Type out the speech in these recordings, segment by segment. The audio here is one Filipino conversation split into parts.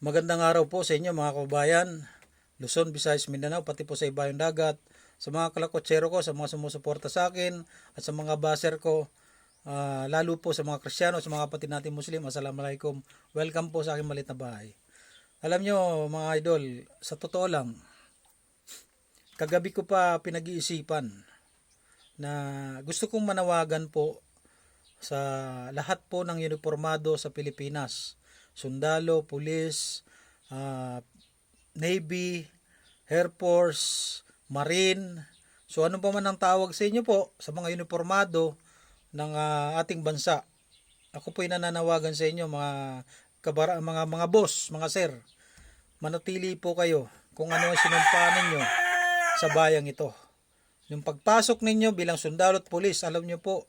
Magandang araw po sa inyo mga kababayan, Luzon, Visayas, Mindanao, pati po sa ibayong dagat, sa mga kalakotsero ko, sa mga sumusuporta sa akin, at sa mga baser ko, ah, lalo po sa mga Kristiyano, sa mga kapatid natin Muslim, Assalamualaikum. Welcome po sa aking malit na bahay. Alam nyo mga idol, sa totoo lang, kagabi ko pa pinag-iisipan na gusto kong manawagan po sa lahat po ng uniformado sa Pilipinas. Sundalo, pulis, ah, Navy, Air Force, Marine. So ano pa man ang tawag sa inyo po sa mga uniformado ng ah, ating bansa. Ako po nananawagan sa inyo mga kabara, mga mga boss, mga sir. Manatili po kayo kung ano ang sinumpa ninyo sa bayang ito. Yung pagpasok ninyo bilang sundalo at pulis, alam nyo po,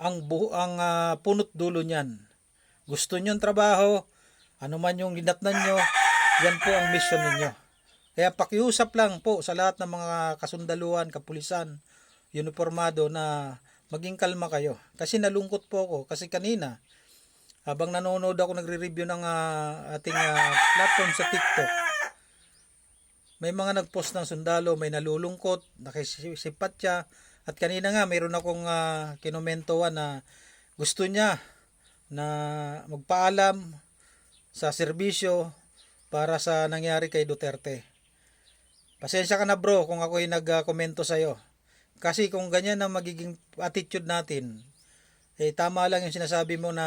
ang buo ang ah, punot dulo niyan. Gusto niyo trabaho, ano man yung linatnan nyo, yan po ang mission ninyo. Kaya pakiusap lang po sa lahat ng mga kasundaluhan, kapulisan, uniformado na maging kalma kayo. Kasi nalungkot po ako. Kasi kanina, habang nanonood ako nagre-review ng ah, ating ah, platform sa TikTok, may mga nagpost ng sundalo, may nalulungkot, nakisipat siya. At kanina nga, mayroon akong uh, kinomentoan na gusto niya na magpaalam sa serbisyo para sa nangyari kay Duterte. Pasensya ka na bro kung ako'y nagkomento sa'yo. Kasi kung ganyan ang magiging attitude natin, eh tama lang yung sinasabi mo na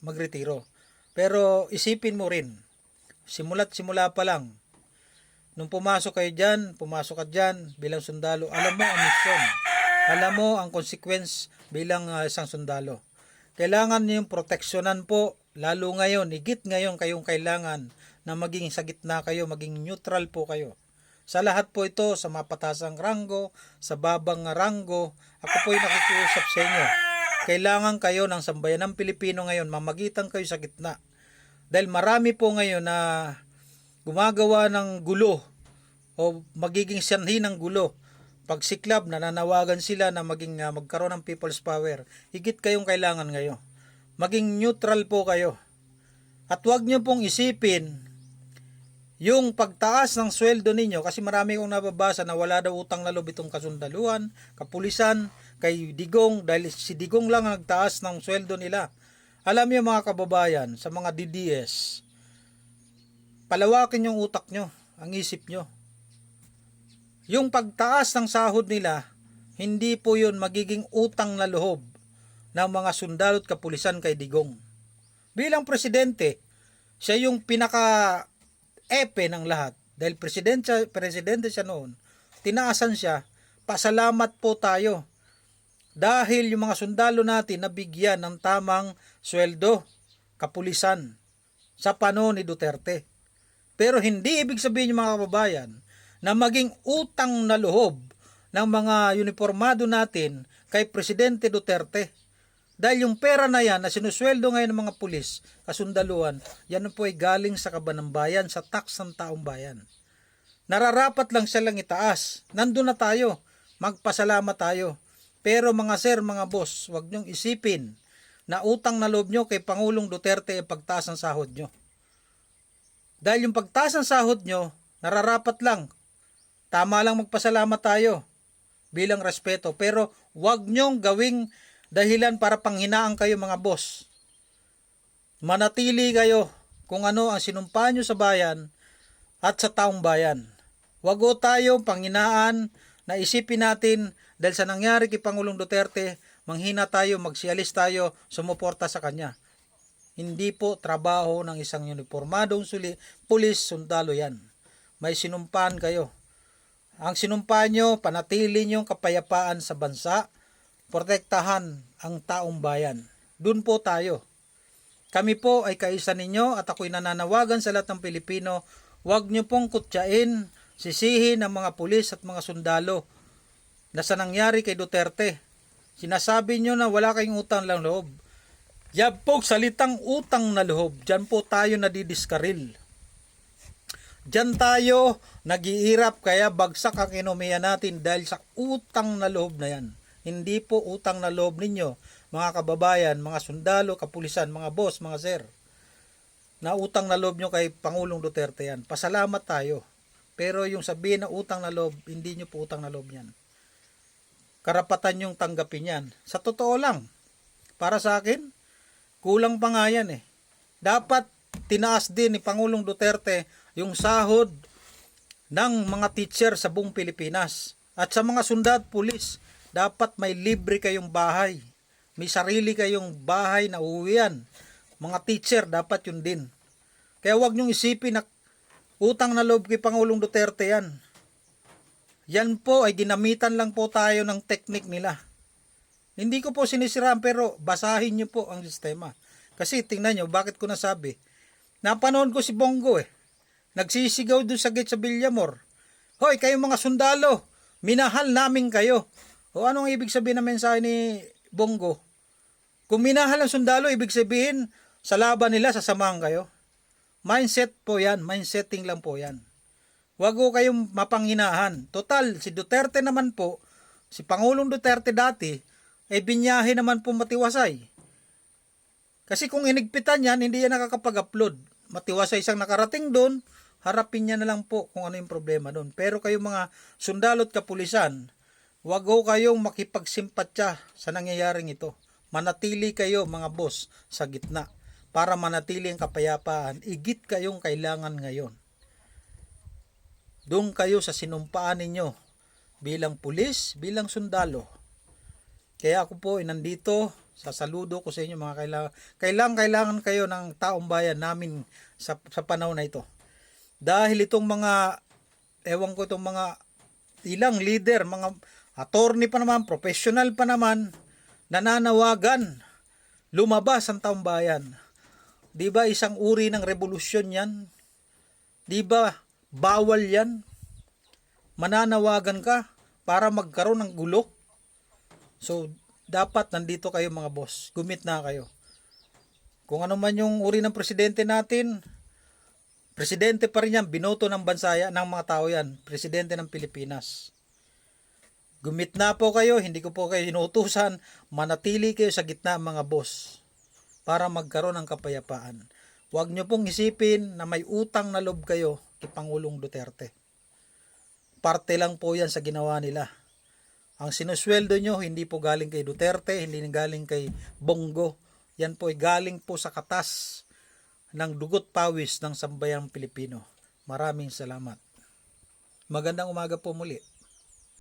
magretiro. Pero isipin mo rin, simula't simula pa lang, Nung pumasok kayo dyan, pumasok ka dyan bilang sundalo, alam mo ang mission. Alam mo ang consequence bilang ah, isang sundalo. Kailangan niyong proteksyonan po, lalo ngayon, higit ngayon kayong kailangan na maging sa gitna kayo, maging neutral po kayo. Sa lahat po ito, sa mapatasang ranggo, sa babang ranggo, ako po'y nakikiusap sa inyo. Kailangan kayo ng sambayan ng Pilipino ngayon, mamagitan kayo sa gitna. Dahil marami po ngayon na gumagawa ng gulo o magiging sanhi ng gulo. Pag siklab, nananawagan sila na maging ah, magkaroon ng people's power. Higit kayong kailangan ngayon. Maging neutral po kayo. At huwag niyo pong isipin yung pagtaas ng sweldo ninyo kasi marami kong nababasa na wala daw utang na loob itong kasundaluhan, kapulisan, kay Digong dahil si Digong lang ang nagtaas ng sweldo nila. Alam niyo mga kababayan, sa mga DDS, palawakin yung utak nyo, ang isip nyo. Yung pagtaas ng sahod nila, hindi po yun magiging utang na loob ng mga sundalo at kapulisan kay Digong. Bilang presidente, siya yung pinaka epe ng lahat. Dahil presidente, presidente siya noon, tinaasan siya, pasalamat po tayo. Dahil yung mga sundalo natin nabigyan ng tamang sweldo, kapulisan, sa panahon ni Duterte. Pero hindi ibig sabihin yung mga kababayan na maging utang na loob ng mga uniformado natin kay Presidente Duterte. Dahil yung pera na yan na sinusweldo ngayon ng mga pulis, kasundaluhan, yan po ay galing sa kaban ng bayan, sa tax ng taong bayan. Nararapat lang siya lang itaas. Nandun na tayo. Magpasalamat tayo. Pero mga sir, mga boss, wag niyong isipin na utang na loob nyo kay Pangulong Duterte ay pagtaas sahod nyo. Dahil yung pagtaas sahod nyo, nararapat lang. Tama lang magpasalamat tayo bilang respeto. Pero wag nyong gawing dahilan para panghinaan kayo mga boss. Manatili kayo kung ano ang sinumpa nyo sa bayan at sa taong bayan. Wag o tayo panghinaan na isipin natin dahil sa nangyari kay Pangulong Duterte, manghina tayo, magsialis tayo, sumuporta sa kanya. Hindi po trabaho ng isang uniformadong suli, pulis, sundalo yan. May sinumpaan kayo. Ang sinumpa nyo, panatili nyo kapayapaan sa bansa, protektahan ang taong bayan. Doon po tayo. Kami po ay kaisa ninyo at ako'y nananawagan sa lahat ng Pilipino, huwag nyo pong kutsain, sisihin ang mga pulis at mga sundalo na sa nangyari kay Duterte. Sinasabi nyo na wala kayong utang lang loob. Yab po, salitang utang na loob, dyan po tayo nadidiskaril. Diyan tayo nag-iirap kaya bagsak ang ekonomiya natin dahil sa utang na loob na yan. Hindi po utang na loob ninyo, mga kababayan, mga sundalo, kapulisan, mga boss, mga sir. na utang na loob nyo kay Pangulong Duterte yan. Pasalamat tayo. Pero yung sabihin na utang na loob, hindi nyo po utang na loob yan. Karapatan yung tanggapin yan. Sa totoo lang, para sa akin, kulang pa nga yan eh. Dapat tinaas din ni Pangulong Duterte yung sahod ng mga teacher sa buong Pilipinas. At sa mga sundad, pulis, dapat may libre kayong bahay. May sarili kayong bahay na uuwian. Mga teacher, dapat yun din. Kaya wag niyong isipin na utang na loob kay Pangulong Duterte yan. Yan po ay ginamitan lang po tayo ng teknik nila. Hindi ko po sinisiraan pero basahin niyo po ang sistema. Kasi tingnan niyo, bakit ko nasabi? Napanood ko si Bongo eh. Nagsisigaw doon sa gate sa Villamor. Hoy, kayong mga sundalo, minahal namin kayo. O anong ibig sabihin ng mensahe ni Bongo? Kung minahal ang sundalo, ibig sabihin, sa laban nila, sasamahan kayo. Mindset po yan, mindsetting lang po yan. Huwag ko kayong mapanghinahan. Total, si Duterte naman po, si Pangulong Duterte dati, ay binyahe naman po matiwasay. Kasi kung inigpitan yan, hindi yan nakakapag-upload. Matiwasay isang nakarating doon, harapin niya na lang po kung ano yung problema doon. Pero kayo mga sundalo at kapulisan, huwag ho kayong makipagsimpatya sa nangyayaring ito. Manatili kayo mga boss sa gitna para manatili ang kapayapaan. Igit kayong kailangan ngayon. Doon kayo sa sinumpaan ninyo bilang pulis, bilang sundalo. Kaya ako po ay nandito, sasaludo ko sa inyo mga kailangan. Kailangan, kailangan kayo ng taong bayan namin sa, sa panahon na ito. Dahil itong mga, ewan ko itong mga ilang leader, mga attorney pa naman, professional pa naman, nananawagan, lumabas ang taong bayan. Di ba isang uri ng revolusyon yan? Di ba bawal yan? Mananawagan ka para magkaroon ng gulo? So, dapat nandito kayo mga boss. Gumit na kayo. Kung ano man yung uri ng presidente natin, presidente pa rin yan, binoto ng bansa yan, ng mga tao yan, presidente ng Pilipinas. Gumit na po kayo, hindi ko po kayo inuutusan, manatili kayo sa gitna mga boss para magkaroon ng kapayapaan. Huwag nyo pong isipin na may utang na loob kayo kay Pangulong Duterte. Parte lang po yan sa ginawa nila. Ang sinusweldo nyo hindi po galing kay Duterte, hindi galing kay Bongo. Yan po ay galing po sa katas ng dugot pawis ng sambayang Pilipino. Maraming salamat. Magandang umaga po muli.